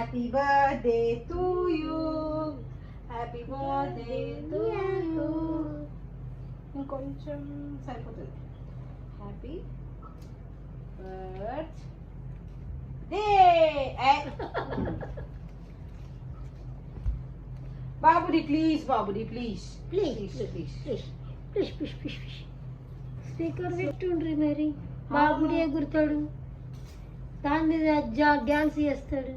Happy birthday to you. Happy birthday to you. ఇంకొంచెం సరిపోతుంది happy birthday బాబుడి please బాబుడి please please please please please please please speaker పెట్టుండ్రి మరి బాబుడి ఎగురుతాడు దాని మీద డ్యాన్స్ చేస్తాడు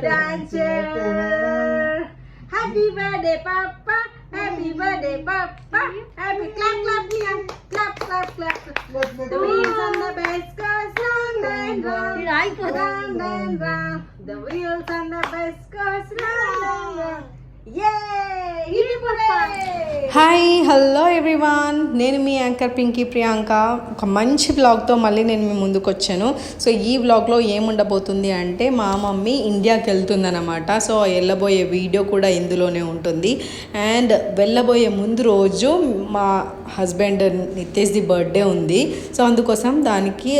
dancer. Happy birthday, Papa. Happy birthday, Papa. Happy clap, clap, clap, clap, clap, clap. The wheels on the bus go round and round, round and round. The wheels on the bus go round and round. Hi hello everyone నేను మీ anchor Pinky Priyanka. ఒక మంచి బ్లాగ్తో మళ్ళీ నేను మీ ముందుకు వచ్చాను. So ఈ బ్లాగ్లో ఏముండబోతుంది అంటే మా మమ్మీ ఇండియాకి వెళ్తుందన్నమాట. సో వెళ్ళబోయే వీడియో కూడా ఇందులోనే ఉంటుంది. అండ్ వెళ్ళబోయే ముందు రోజు మా హస్బెండ్ నితేష్ది బర్త్డే ఉంది. సో అందుకోసం దానికి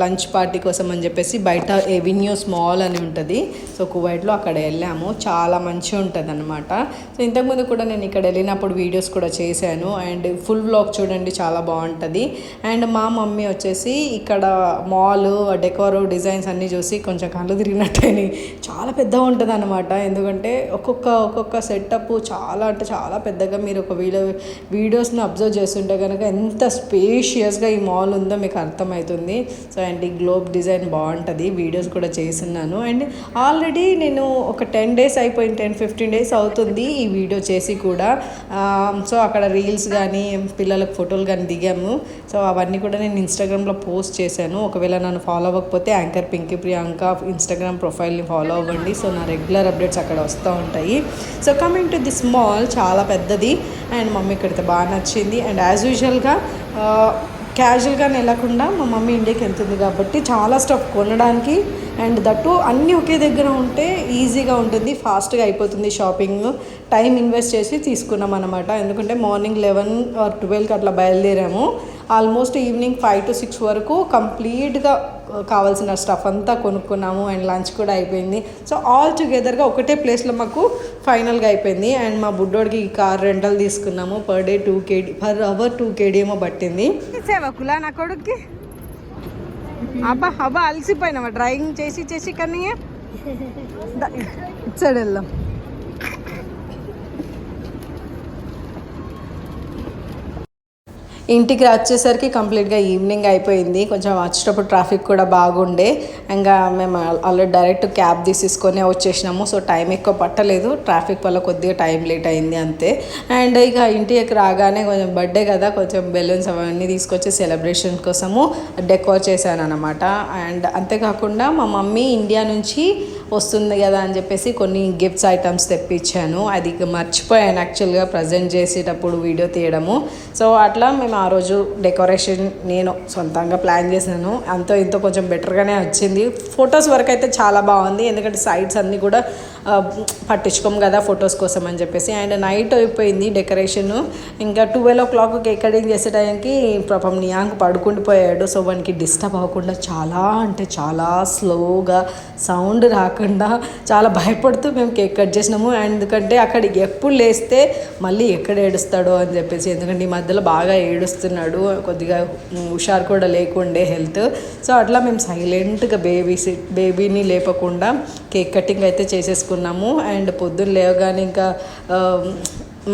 లంచ్ పార్టీ కోసం అని చెప్పేసి బయట ఎవెన్యూస్ మాల్ అని ఉంటుంది. సో కువైట్లో అక్కడ వెళ్ళాము. చాలా మంచిగా ఉంటుంది అనమాట సో ఇంతకుముందు కూడా నేను ఇక్కడ వెళ్ళినప్పుడు వీడియోస్ కూడా చేశాను. అండ్ ఫుల్ వ్లాగ్ చూడండి చాలా బాగుంటుంది. అండ్ మా మమ్మీ వచ్చేసి ఇక్కడ మాల్ డెకోర్ డిజైన్స్ అన్నీ చూసి కొంచెం కళ్ళు తిరిగినట్టయినాయి చాలా పెద్దగా ఉంటుంది అనమాట ఎందుకంటే ఒక్కొక్క ఒక్కొక్క సెటప్ చాలా అంటే చాలా పెద్దగా మీరు ఒక వీడియో వీడియోస్ని అబ్జర్వ్ చేస్తుంటే కనుక ఎంత స్పేషియస్గా ఈ మాల్ ఉందో మీకు అర్థమవుతుంది. సో అండ్ ఈ గ్లోబ్ డిజైన్ బాగుంటుంది. వీడియోస్ కూడా చేస్తున్నాను. అండ్ ఆల్రెడీ నేను ఒక టెన్ డేస్ అయిపోయింది టెన్ ఫిఫ్టీన్ డేస్ అవుతుంది ఈ వీడియో చేసి కూడా. సో అక్కడ రీల్స్ కానీ పిల్లలకు ఫోటోలు కానీ దిగాము. సో అవన్నీ కూడా నేను ఇన్స్టాగ్రామ్లో పోస్ట్ చేశాను. ఒకవేళ నన్ను ఫాలో అవ్వకపోతే యాంకర్ పింకీ ప్రియాంక ఇన్స్టాగ్రామ్ ప్రొఫైల్ని ఫాలో అవ్వండి. సో నా రెగ్యులర్ అప్డేట్స్ అక్కడ వస్తూ ఉంటాయి. So coming to this mall చాలా పెద్దది. అండ్ మమ్మీ ఇక్కడితే బాగా నచ్చింది. అండ్ యాజ్ యూజువల్గా క్యాజువల్గానే వెళ్ళకుండా మా మమ్మీ ఇండియాకి వెళ్తుంది కాబట్టి చాలా స్టఫ్ కొనడానికి అండ్ దట్టు అన్నీ ఒకే దగ్గర ఉంటే ఈజీగా ఉంటుంది ఫాస్ట్గా అయిపోతుంది షాపింగ్. టైం ఇన్వెస్ట్ చేసి తీసుకున్నాం అనమాట ఎందుకంటే మార్నింగ్ లెవెన్ ఆర్ ట్వెల్వ్కి అట్లా బయలుదేరాము. Almost evening five to six వరకు కంప్లీట్గా కావాల్సిన స్టఫ్ అంతా కొనుక్కున్నాము అండ్ లంచ్ కూడా అయిపోయింది. సో ఆల్ టుగెదర్గా ఒకటే ప్లేస్లో మాకు ఫైనల్గా అయిపోయింది. అండ్ మా బుడ్డోడికి ఈ కార్ రెంటల్ తీసుకున్నాము. Per day two KD per hour two KD ఏమో పట్టింది. సేవకులా నా కొడుక్కి? అబ్బా అబ్బా అలసిపోయినావా? డ్రైవింగ్ చేసి చేసి కానీ ఇచ్చాడు వెళ్దాం. ఇంటికి వచ్చేసరికి కంప్లీట్గా ఈవినింగ్ అయిపోయింది. కొంచెం వచ్చేటప్పుడు ట్రాఫిక్ కూడా బాగుండే. ఇంకా మేము ఆల్రెడీ డైరెక్ట్ క్యాబ్ తీసేసుకొని వచ్చేసినాము. సో టైం ఎక్కువ పట్టలేదు. ట్రాఫిక్ వల్ల కొద్దిగా టైం లేట్ అయింది అంతే. అండ్ ఇక ఇంటికి రాగానే కొంచెం బర్త్డే కదా కొంచెం బెలూన్స్ అవన్నీ తీసుకొచ్చి సెలబ్రేషన్ కోసము డెకోర్ చేశాను అనమాట అండ్ అంతేకాకుండా మా మమ్మీ ఇండియా నుంచి వస్తుంది కదా అని చెప్పేసి కొన్ని గిఫ్ట్స్ ఐటమ్స్ తెప్పించాను. అది మర్చిపోయాను యాక్చువల్గా ప్రజెంట్ చేసేటప్పుడు వీడియో తీయడము. సో అట్లా మేము ఆ రోజు డెకరేషన్ నేను సొంతంగా ప్లాన్ చేశాను. అంతో ఇంతో కొంచెం బెటర్గానే వచ్చింది. ఫొటోస్ వరకు అయితే చాలా బాగుంది. ఎందుకంటే సైడ్స్ అన్నీ కూడా పట్టించుకోము కదా ఫొటోస్ కోసం అని చెప్పేసి. అండ్ నైట్ అయిపోయింది డెకరేషన్ ఇంకా twelve o'clock cake cutting చేసే టైంకి పాపం నియాంక్ పడుకుండిపోయాడు సో వానికి డిస్టర్బ్ అవ్వకుండా చాలా అంటే చాలా స్లోగా సౌండ్ రాకుండా చాలా భయపడుతూ మేము కేక్ కట్ చేసినాము. ఎందుకంటే అక్కడికి ఎప్పుడు లేస్తే మళ్ళీ ఎక్కడ ఏడుస్తాడో అని చెప్పేసి ఎందుకంటే ఈ మధ్యలో బాగా ఏడుస్తున్నాడు. కొద్దిగా హుషారు కూడా లేకుండే హెల్త్. సో అట్లా మేము సైలెంట్గా బేబీ బేబీని లేపకుండా కేక్ కటింగ్ అయితే చేసేసుకున్నాము. అండ్ పొద్దున్న లేవగానే ఇంకా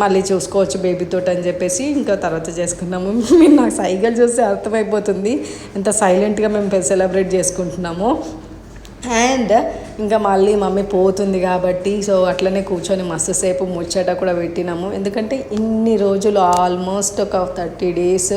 మళ్ళీ చూసుకోవచ్చు బేబీతో అని చెప్పేసి ఇంకా తర్వాత చేసుకున్నాము. మీరు నాకు సైకిల్ చూస్తే అర్థమైపోతుంది. ఎంత సైలెంట్గా మేము సెలబ్రేట్ చేసుకుంటున్నాము. అండ్ ఇంకా మళ్ళీ మమ్మీ పోతుంది కాబట్టి సో అట్లనే కూర్చొని మస్తు సేపు ముచ్చట కూడా పెట్టినాము. ఎందుకంటే ఇన్ని రోజులు ఆల్మోస్ట్ ఒక థర్టీ డేస్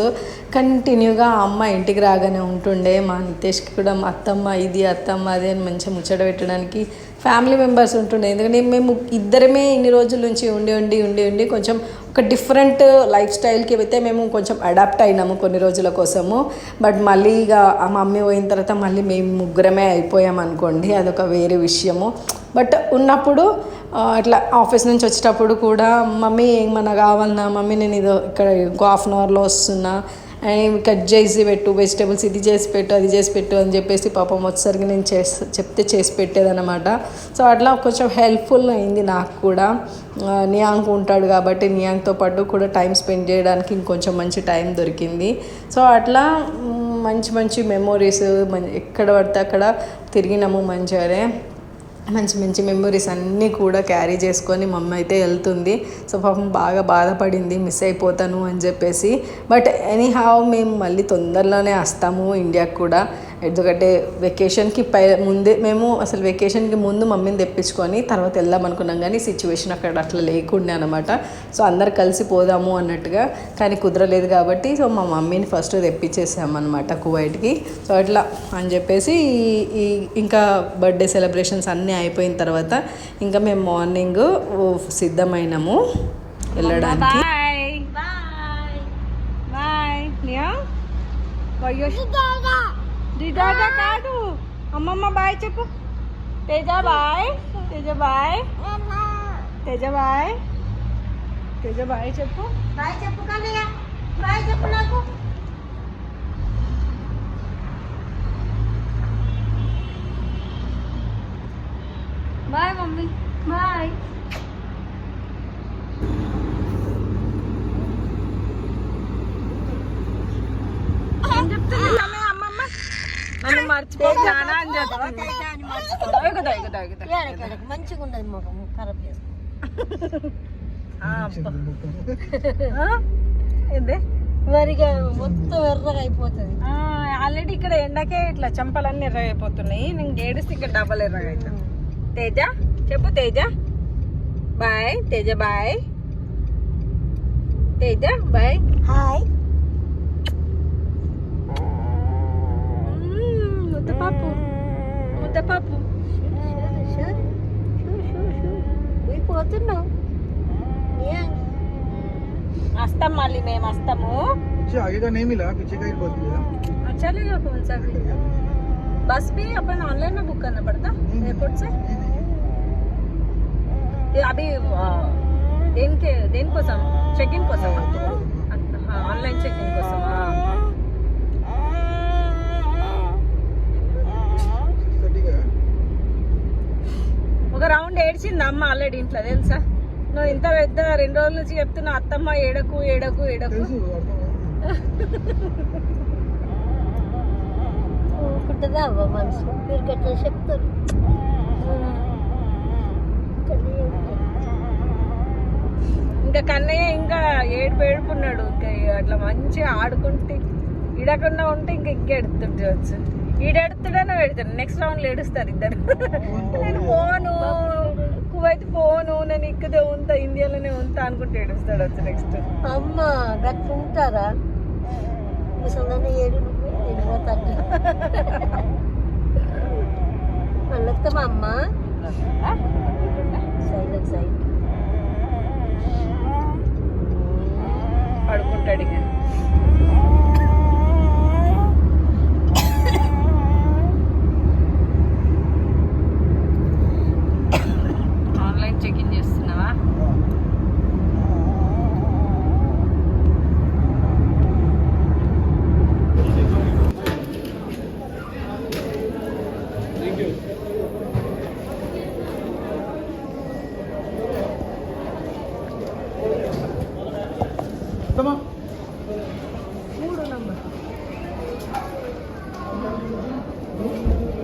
కంటిన్యూగా అమ్మ ఇంటికి రాగానే ఉంటుండే. మా నితేష్కి కూడా మా అత్తమ్మ ఇది అత్తమ్మ అది అని మంచిగా ముచ్చట పెట్టడానికి ఫ్యామిలీ మెంబర్స్ ఉంటుండే. ఎందుకంటే మేము ఇద్దరమే ఇన్ని రోజుల నుంచి ఉండి ఉండి ఉండి ఉండి కొంచెం ఒక డిఫరెంట్ లైఫ్ స్టైల్కి అయితే మేము కొంచెం అడాప్ట్ అయినాము కొన్ని రోజుల కోసము. బట్ మళ్ళీ ఇక ఆ మమ్మీ పోయిన తర్వాత మళ్ళీ మేము ముగ్గురమే అయిపోయాం అనుకోండి. అదొక వేరే విషయము. బట్ ఉన్నప్పుడు ఇట్లా ఆఫీస్ నుంచి వచ్చేటప్పుడు కూడా మమ్మీ ఏమన్నా కావాలన్నా మమ్మీ నేను ఇదో ఇక్కడ ఇంకో హాఫ్ అన్ అవర్లో వస్తున్నా కట్ చేసి పెట్టు వెజిటేబుల్స్ ఇది చేసి పెట్టు అది చేసి పెట్టు అని చెప్పేసి పాపం వచ్చేసరికి నేను చేసి చెప్తే చేసి పెట్టేదన్నమాట. సో అట్లా కొంచెం హెల్ప్ఫుల్ అయింది నాకు కూడా. నియాంగ్ ఉంటాడు కాబట్టి నియాంగ్తో పాటు కూడా టైం స్పెండ్ చేయడానికి ఇంకొంచెం మంచి టైం దొరికింది. సో అట్లా మంచి మంచి మెమోరీస్ ఎక్కడ పడితే అక్కడ తిరిగినాము మంచిగానే. మంచి మంచి మెమొరీస్ అన్నీ కూడా క్యారీ చేసుకొని మమ్మీ అయితే వెళ్తుంది. సో పాపం బాగా బాధపడింది మిస్ అయిపోతాను అని చెప్పేసి. బట్ ఎనీహావ్ మేము మళ్ళీ తొందరలోనే వస్తాము ఇండియాకి కూడా. ఎందుకంటే వెకేషన్కి పై ముందే మేము అసలు వెకేషన్కి ముందు మమ్మీని తెప్పించుకొని తర్వాత వెళ్దాం అనుకున్నాం కానీ సిచ్యువేషన్ అక్కడ అట్లా లేకుండే అనమాట సో అందరు కలిసి పోదాము అన్నట్టుగా కానీ కుదరలేదు కాబట్టి సో మా మమ్మీని ఫస్ట్ తెప్పించేసామన్నమాట కువైట్కి. సో అట్లా అని చెప్పేసి ఈ- ఇంకా బర్త్డే సెలబ్రేషన్స్ అన్నీ అయిపోయిన తర్వాత ఇంకా మేము మార్నింగ్ సిద్ధమైనాము వెళ్ళడానికి. బాయ్ బాయ్ బాయ్ దిదాగా కాదు. అమ్మమ్మ బాయ్ చెప్పు. Teja bye. Teja bye. Teja bye. Teja bye చెప్పు. బాయ్ చెప్పు కన్నయ్య. బాయ్ చెప్పు నాకు. Bye mummy. బాయ్. చెప్తుంది మర్చిపోతానా అని మంచిగా ఖరాబ్ చేసుకో? ఏంది? మరిగా మొత్తం ఎర్రగా అయిపోతుంది. ఆల్రెడీ ఇక్కడ ఎండకే ఇట్లా చెంపలన్నీ ఎర్రగైపోతున్నాయి నేను ఏడిస్తే ఇక్కడ డబల్ ఎర్రగైతుంది తేజ? చెప్పు Teja. Bye Teja bye. Teja bye. Hi. want the papu. I want the papu. Sure, sure, sure, sure, sure. We both know. Yeah. Asthma वाली मैम अस्तम हो अच्छा आगे का नहीं मिला पीछे का ही बस मिला अच्छा लेगा कौन सा भी बस भी अपन ऑनलाइन में बुक करना पड़ता एयरपोर्ट से ये अभी देन के देन कोसम चेक इन कोसम हाँ ऑनलाइन चेक इन कोसम हाँ ఒక రౌండ్ ఏడ్చింది అమ్మ ఆల్రెడీ ఇంట్లో తెలుసా? నువ్వు ఇంత పెద్ద రెండు రోజుల నుంచి చెప్తున్నా అత్తమ్మ ఏడకు ఏడకు ఏడకు. తెలుసు అర్థం ఊరుకుంటుందా అవ్వ మనసు? మీరు గట్లా చెప్తారు. కానీ ఇంకా కన్నయ్య ఇంకా ఏడుపు ఏడుపున్నాడు ఇంకా అట్లా మంచిగా ఆడుకుంటే ఇడకుండా ఉంటే ఇంకా ఇంకా ఎడుతుండవచ్చు ఈడెడుతుడే నువ్వు ఎడుతాను నెక్స్ట్ రౌండ్ ఏడుస్తారు ఇద్దరు. నేను పోను. కువైట్ పోను. నేను ఇక్కడే ఉంటా. ఇండియాలోనే ఉంటా అనుకుంటే ఏడుస్తాడు వచ్చి నెక్స్ట్ అమ్మ గట్ల ఉంటారా? ముసలాన్ని ఏడు వెళ్ళిపోతాడు మళ్ళొస్తామా అమ్మ?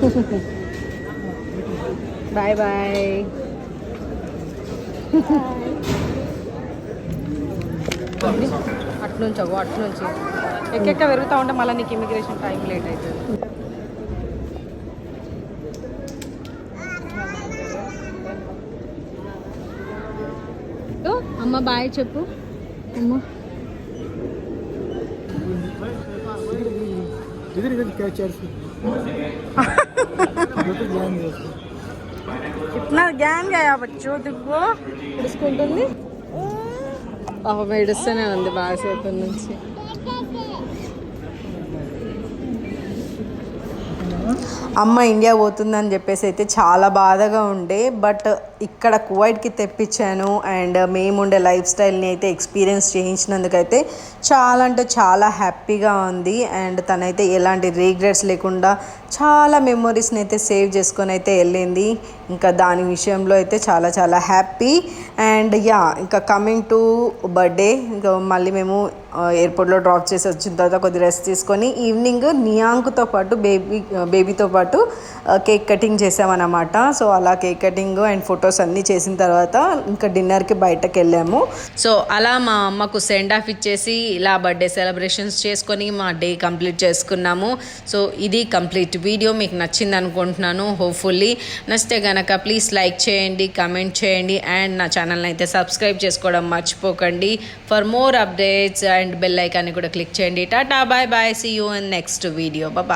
బాయ్ బాయ్ అట్నుంచి అవ్వు అట్నుంచి. ఎక్కెక్క పెరుగుతూ ఉంటే మళ్ళీ నీకు ఇమిగ్రేషన్ టైం లేట్ అవుతుంది అమ్మ బాయ్ చెప్పు. అమ్మ. ఇది इधर क्या चार से ध्यान दे ఇట్లా గ్యాంగ్ అయ్యా బచ్చు దిగ్గు ఇడుచుకుంటుంది పాప ఇడుస్తూనే ఉంది బాగా సేపు నుంచి అమ్మ ఇండియా పోతుందని చెప్పేసి అయితే చాలా బాధగా ఉండే బట్ ఇక్కడ కువైట్కి తెప్పించాను అండ్ మేము ఉండే లైఫ్ స్టైల్ని అయితే ఎక్స్పీరియన్స్ చేయించినందుకైతే చాలా అంటే చాలా హ్యాపీగా ఉంది. అండ్ తనైతే ఎలాంటి రీగ్రెట్స్ లేకుండా చాలా మెమొరీస్ని అయితే సేవ్ చేసుకొని అయితే వెళ్ళింది. ఇంకా దాని విషయంలో అయితే చాలా చాలా హ్యాపీ. అండ్ యా ఇంకా కమింగ్ టు బర్త్డే ఇంకా మళ్ళీ మేము ఎయిర్పోర్ట్లో డ్రాప్ చేసి వచ్చిన తర్వాత కొద్ది రెస్ట్ తీసుకొని ఈవినింగ్ నియాంకుతో పాటు బేబీ బేబీతో పాటు కేక్ కటింగ్ చేసామన్నమాట. సో అలా కేక్ కటింగ్ అండ్ ఫొటోస్ అన్నీ చేసిన తర్వాత ఇంకా డిన్నర్కి బయటకు వెళ్ళాము. సో అలా మా అమ్మకు సెండ్ ఆఫ్ ఇచ్చేసి ఇలా బర్త్డే సెలబ్రేషన్స్ చేసుకొని మా డే కంప్లీట్ చేసుకున్నాము. సో ఇది కంప్లీట్ వీడియో మీకు నచ్చింది అనుకుంటున్నాను. హోప్ఫుల్లీ నచ్చితే కనుక ప్లీజ్ లైక్ చేయండి కమెంట్ చేయండి అండ్ నా ఛానల్ని అయితే సబ్స్క్రైబ్ చేసుకోవడం మర్చిపోకండి. For more updates and bell ఐకాన్ని కూడా క్లిక్ చేయండి. Tata bye bye see you in next video bye